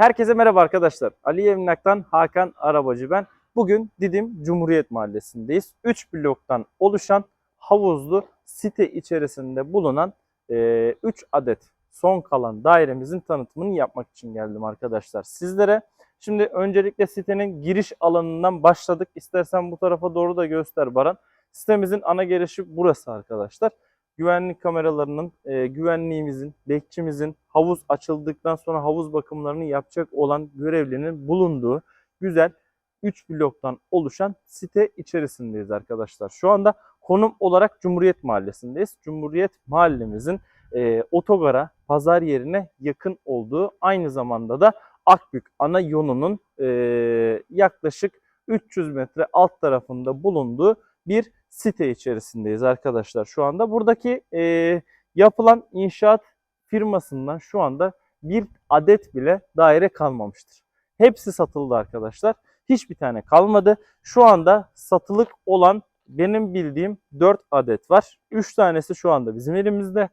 Herkese merhaba arkadaşlar. Ali Emlak'tan Hakan Arabacı ben. Bugün Didim Cumhuriyet Mahallesi'ndeyiz. 3 bloktan oluşan havuzlu site içerisinde bulunan 3 adet son kalan dairemizin tanıtımını yapmak için geldim arkadaşlar sizlere. Şimdi öncelikle sitenin giriş alanından başladık. İstersen bu tarafa doğru da göster Baran. Sitemizin ana girişi burası arkadaşlar güvenlik kameralarının, e, güvenliğimizin, bekçimizin havuz açıldıktan sonra havuz bakımlarını yapacak olan görevlinin bulunduğu güzel 3 bloktan oluşan site içerisindeyiz arkadaşlar. Şu anda konum olarak Cumhuriyet Mahallesi'ndeyiz. Cumhuriyet Mahallemizin e, otogara, pazar yerine yakın olduğu aynı zamanda da Akbük ana yolunun e, yaklaşık 300 metre alt tarafında bulunduğu bir site içerisindeyiz arkadaşlar şu anda. Buradaki e, yapılan inşaat firmasından şu anda bir adet bile daire kalmamıştır. Hepsi satıldı arkadaşlar. Hiçbir tane kalmadı. Şu anda satılık olan benim bildiğim 4 adet var. 3 tanesi şu anda bizim elimizde.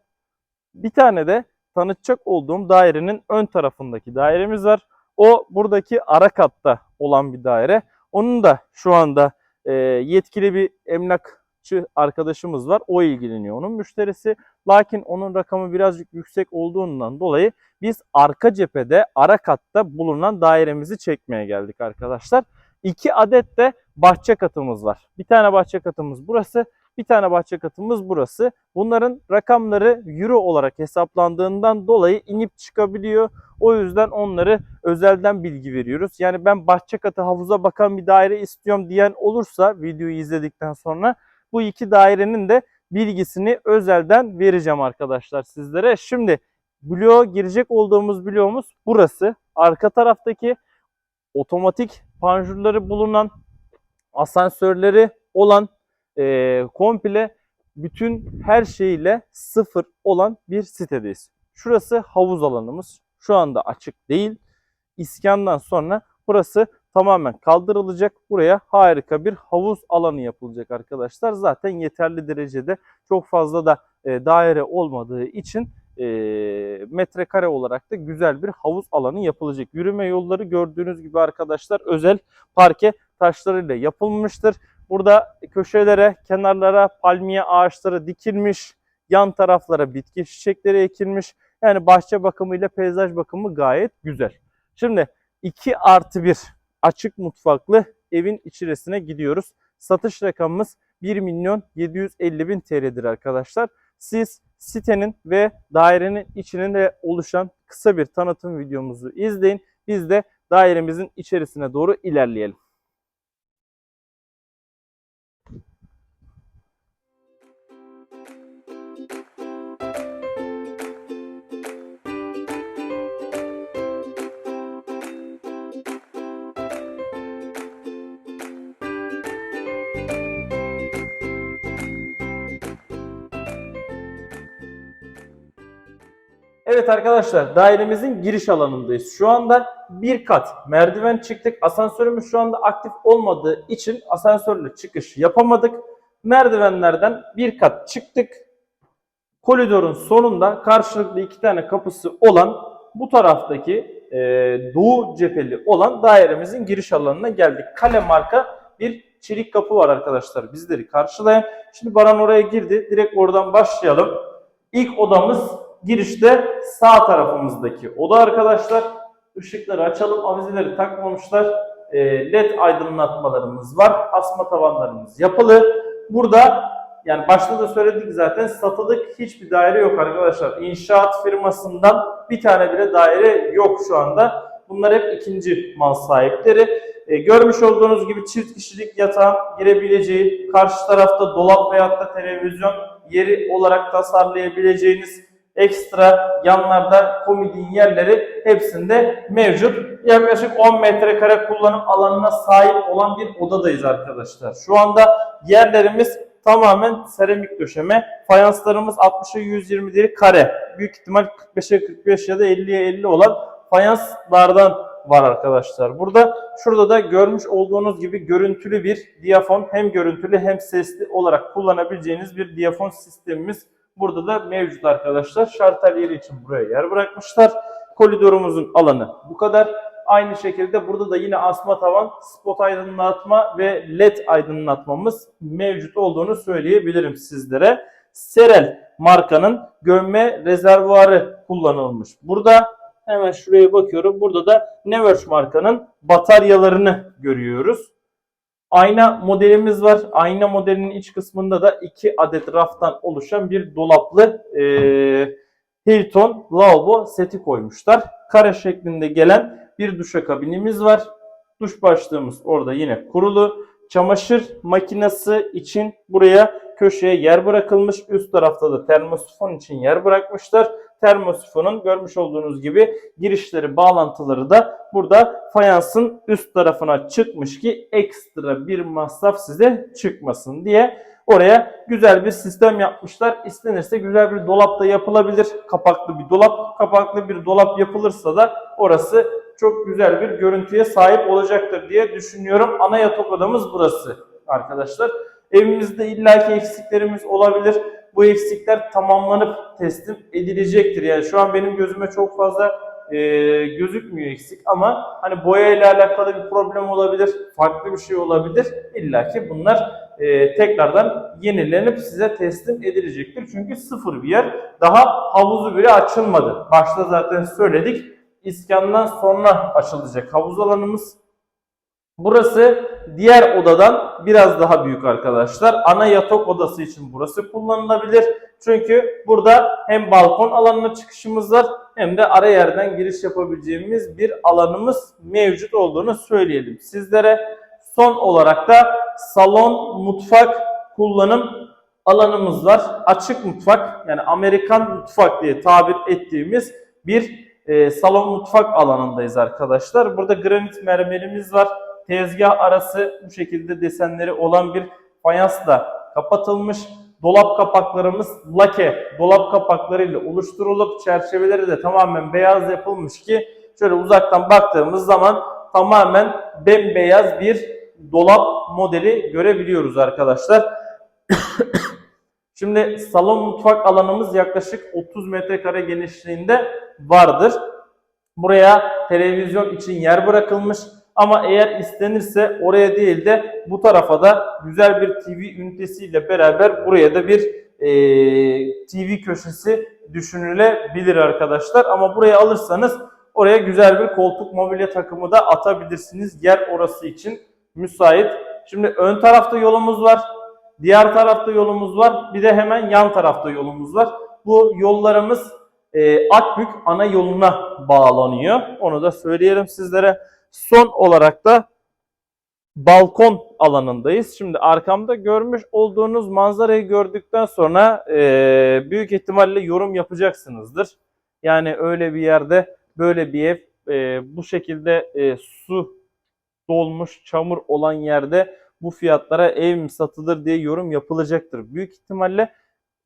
Bir tane de tanıtacak olduğum dairenin ön tarafındaki dairemiz var. O buradaki ara katta olan bir daire. Onun da şu anda e, yetkili bir emlakçı arkadaşımız var. O ilgileniyor onun müşterisi. Lakin onun rakamı birazcık yüksek olduğundan dolayı biz arka cephede ara katta bulunan dairemizi çekmeye geldik arkadaşlar. İki adet de bahçe katımız var. Bir tane bahçe katımız burası. Bir tane bahçe katımız burası. Bunların rakamları euro olarak hesaplandığından dolayı inip çıkabiliyor. O yüzden onları özelden bilgi veriyoruz. Yani ben bahçe katı havuza bakan bir daire istiyorum diyen olursa videoyu izledikten sonra bu iki dairenin de bilgisini özelden vereceğim arkadaşlar sizlere. Şimdi bloğa girecek olduğumuz bloğumuz burası. Arka taraftaki otomatik panjurları bulunan asansörleri olan e, komple bütün her şeyle sıfır olan bir sitedeyiz. Şurası havuz alanımız. Şu anda açık değil. İskandan sonra burası tamamen kaldırılacak. Buraya harika bir havuz alanı yapılacak arkadaşlar. Zaten yeterli derecede çok fazla da e, daire olmadığı için e, metrekare olarak da güzel bir havuz alanı yapılacak. Yürüme yolları gördüğünüz gibi arkadaşlar özel parke taşlarıyla yapılmıştır. Burada köşelere, kenarlara palmiye ağaçları dikilmiş. Yan taraflara bitki çiçekleri ekilmiş. Yani bahçe bakımıyla peyzaj bakımı gayet güzel. Şimdi 2 artı 1 açık mutfaklı evin içerisine gidiyoruz. Satış rakamımız 1 milyon 750 bin TL'dir arkadaşlar. Siz sitenin ve dairenin içinin de oluşan kısa bir tanıtım videomuzu izleyin. Biz de dairemizin içerisine doğru ilerleyelim. Evet arkadaşlar dairemizin giriş alanındayız. Şu anda bir kat merdiven çıktık. Asansörümüz şu anda aktif olmadığı için asansörle çıkış yapamadık. Merdivenlerden bir kat çıktık. Koridorun sonunda karşılıklı iki tane kapısı olan bu taraftaki e, doğu cepheli olan dairemizin giriş alanına geldik. Kale marka bir çelik kapı var arkadaşlar bizleri karşılayan. Şimdi Baran oraya girdi. Direkt oradan başlayalım. İlk odamız girişte sağ tarafımızdaki oda arkadaşlar. Işıkları açalım. Avizeleri takmamışlar. E, LED aydınlatmalarımız var. Asma tavanlarımız yapılı. Burada yani başta da söyledik zaten satılık hiçbir daire yok arkadaşlar. İnşaat firmasından bir tane bile daire yok şu anda. Bunlar hep ikinci mal sahipleri. E, görmüş olduğunuz gibi çift kişilik yatağın girebileceği, karşı tarafta dolap veyahut da televizyon yeri olarak tasarlayabileceğiniz ekstra yanlarda komodin yerleri hepsinde mevcut. Yaklaşık 10 metrekare kullanım alanına sahip olan bir odadayız arkadaşlar. Şu anda yerlerimiz tamamen seramik döşeme. Fayanslarımız 60'a 120 değil kare. Büyük ihtimal 45'e 45 ya da 50'ye 50 olan fayanslardan var arkadaşlar. Burada şurada da görmüş olduğunuz gibi görüntülü bir diyafon hem görüntülü hem sesli olarak kullanabileceğiniz bir diyafon sistemimiz burada da mevcut arkadaşlar. Şartel yeri için buraya yer bırakmışlar. Koridorumuzun alanı bu kadar. Aynı şekilde burada da yine asma tavan, spot aydınlatma ve led aydınlatmamız mevcut olduğunu söyleyebilirim sizlere. Serel markanın gömme rezervuarı kullanılmış. Burada hemen şuraya bakıyorum. Burada da Neverch markanın bataryalarını görüyoruz. Ayna modelimiz var. Ayna modelinin iç kısmında da iki adet raftan oluşan bir dolaplı eee, Hilton lavabo seti koymuşlar. Kare şeklinde gelen bir duşakabinimiz var. Duş başlığımız orada yine kurulu. Çamaşır makinesi için buraya köşeye yer bırakılmış. Üst tarafta da termosifon için yer bırakmışlar. Termosifonun görmüş olduğunuz gibi girişleri, bağlantıları da burada fayansın üst tarafına çıkmış ki ekstra bir masraf size çıkmasın diye oraya güzel bir sistem yapmışlar. İstenirse güzel bir dolap da yapılabilir. Kapaklı bir dolap. Kapaklı bir dolap yapılırsa da orası çok güzel bir görüntüye sahip olacaktır diye düşünüyorum. Ana yatak odamız burası arkadaşlar. Evimizde illaki eksiklerimiz olabilir. Bu eksikler tamamlanıp teslim edilecektir. Yani şu an benim gözüme çok fazla e, gözükmüyor eksik ama hani boya ile alakalı bir problem olabilir, farklı bir şey olabilir. İlla ki bunlar e, tekrardan yenilenip size teslim edilecektir. Çünkü sıfır bir yer. Daha havuzu bile açılmadı. Başta zaten söyledik. İskandan sonra açılacak havuz alanımız. Burası diğer odadan biraz daha büyük arkadaşlar. Ana yatak odası için burası kullanılabilir. Çünkü burada hem balkon alanına çıkışımız var hem de ara yerden giriş yapabileceğimiz bir alanımız mevcut olduğunu söyleyelim sizlere. Son olarak da salon, mutfak kullanım alanımız var. Açık mutfak yani Amerikan mutfak diye tabir ettiğimiz bir e, salon mutfak alanındayız arkadaşlar. Burada granit mermerimiz var. Tezgah arası bu şekilde desenleri olan bir fayansla kapatılmış. Dolap kapaklarımız lake dolap kapaklarıyla oluşturulup çerçeveleri de tamamen beyaz yapılmış ki şöyle uzaktan baktığımız zaman tamamen bembeyaz bir dolap modeli görebiliyoruz arkadaşlar. Şimdi salon mutfak alanımız yaklaşık 30 metrekare genişliğinde vardır. Buraya televizyon için yer bırakılmış. Ama eğer istenirse oraya değil de bu tarafa da güzel bir TV ünitesiyle beraber buraya da bir e, TV köşesi düşünülebilir arkadaşlar. Ama buraya alırsanız oraya güzel bir koltuk mobilya takımı da atabilirsiniz. Yer orası için müsait. Şimdi ön tarafta yolumuz var. Diğer tarafta yolumuz var. Bir de hemen yan tarafta yolumuz var. Bu yollarımız e, Akbük ana yoluna bağlanıyor. Onu da söyleyelim sizlere. Son olarak da balkon alanındayız. Şimdi arkamda görmüş olduğunuz manzarayı gördükten sonra e, büyük ihtimalle yorum yapacaksınızdır. Yani öyle bir yerde böyle bir ev e, bu şekilde e, su dolmuş çamur olan yerde bu fiyatlara ev mi satılır diye yorum yapılacaktır. Büyük ihtimalle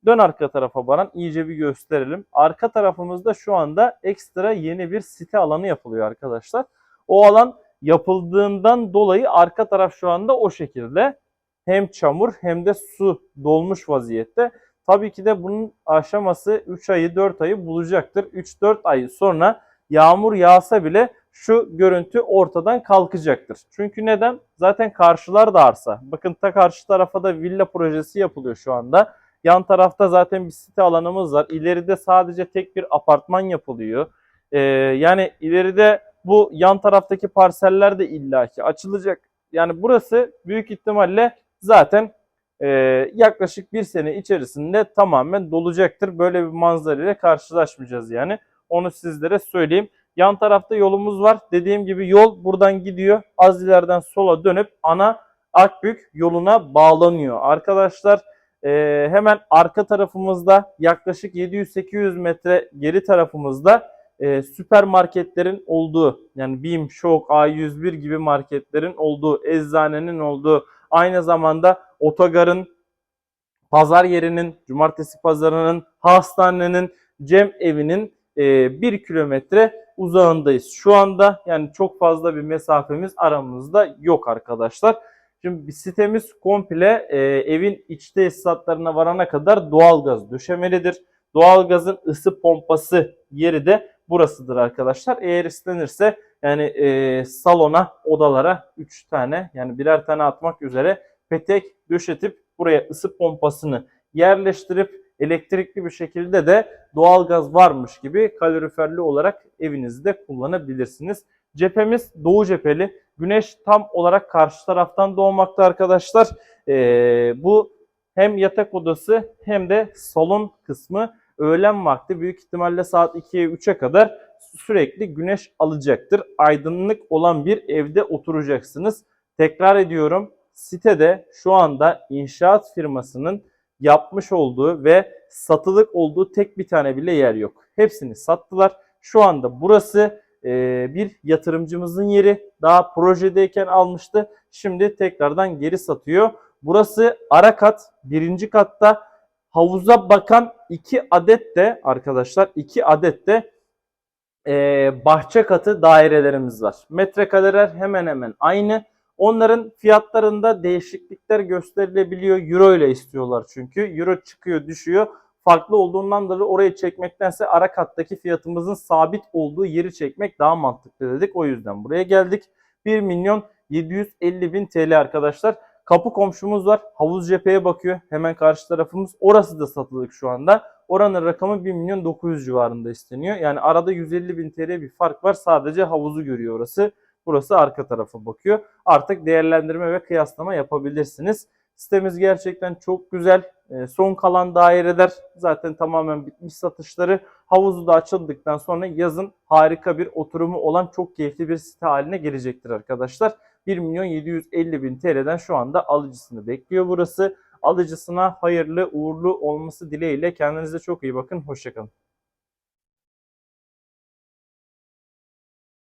dön arka tarafa Baran iyice bir gösterelim. Arka tarafımızda şu anda ekstra yeni bir site alanı yapılıyor arkadaşlar. O alan yapıldığından dolayı arka taraf şu anda o şekilde hem çamur hem de su dolmuş vaziyette. Tabii ki de bunun aşaması 3 ayı 4 ayı bulacaktır. 3-4 ay sonra yağmur yağsa bile şu görüntü ortadan kalkacaktır. Çünkü neden? Zaten karşılar da arsa. Bakın ta karşı tarafa da villa projesi yapılıyor şu anda. Yan tarafta zaten bir site alanımız var. İleride sadece tek bir apartman yapılıyor. Ee, yani ileride bu yan taraftaki parseller de illaki açılacak. Yani burası büyük ihtimalle zaten e, yaklaşık bir sene içerisinde tamamen dolacaktır. Böyle bir manzara ile karşılaşmayacağız yani. Onu sizlere söyleyeyim. Yan tarafta yolumuz var. Dediğim gibi yol buradan gidiyor. Az ileriden sola dönüp ana Akbük yoluna bağlanıyor. Arkadaşlar e, hemen arka tarafımızda yaklaşık 700-800 metre geri tarafımızda e, süpermarketlerin olduğu yani BİM, Şok, A101 gibi marketlerin olduğu, eczanenin olduğu, aynı zamanda otogarın, pazar yerinin, cumartesi pazarının, hastanenin, cem evinin e, bir kilometre uzağındayız. Şu anda yani çok fazla bir mesafemiz aramızda yok arkadaşlar. Şimdi sitemiz komple e, evin iç tesisatlarına varana kadar doğalgaz döşemelidir. Doğalgazın ısı pompası yeri de burasıdır arkadaşlar. Eğer istenirse yani e, salona, odalara 3 tane yani birer tane atmak üzere petek döşetip buraya ısı pompasını yerleştirip elektrikli bir şekilde de doğalgaz varmış gibi kaloriferli olarak evinizde kullanabilirsiniz. Cephemiz doğu cepheli. Güneş tam olarak karşı taraftan doğmakta arkadaşlar. Ee, bu hem yatak odası hem de salon kısmı öğlen vakti büyük ihtimalle saat 2'ye 3'e kadar sürekli güneş alacaktır. Aydınlık olan bir evde oturacaksınız. Tekrar ediyorum sitede şu anda inşaat firmasının yapmış olduğu ve satılık olduğu tek bir tane bile yer yok. Hepsini sattılar. Şu anda burası e, bir yatırımcımızın yeri. Daha projedeyken almıştı. Şimdi tekrardan geri satıyor. Burası ara kat. Birinci katta havuza bakan iki adet de arkadaşlar iki adet de e, bahçe katı dairelerimiz var. Metrekareler hemen hemen aynı. Onların fiyatlarında değişiklikler gösterilebiliyor. Euro ile istiyorlar çünkü. Euro çıkıyor düşüyor. Farklı olduğundan dolayı orayı çekmektense ara kattaki fiyatımızın sabit olduğu yeri çekmek daha mantıklı dedik. O yüzden buraya geldik. 1 milyon 750 bin TL arkadaşlar. Kapı komşumuz var. Havuz cepheye bakıyor. Hemen karşı tarafımız. Orası da satılık şu anda. Oranın rakamı 1 milyon 900 civarında isteniyor. Yani arada 150 bin TL bir fark var. Sadece havuzu görüyor orası. Burası arka tarafa bakıyor. Artık değerlendirme ve kıyaslama yapabilirsiniz. Sitemiz gerçekten çok güzel. Ee, Son kalan daireler zaten tamamen bitmiş satışları. Havuzu da açıldıktan sonra yazın harika bir oturumu olan çok keyifli bir site haline gelecektir arkadaşlar. 1 milyon 750 bin TL'den şu anda alıcısını bekliyor burası. Alıcısına hayırlı uğurlu olması dileğiyle kendinize çok iyi bakın. Hoşçakalın.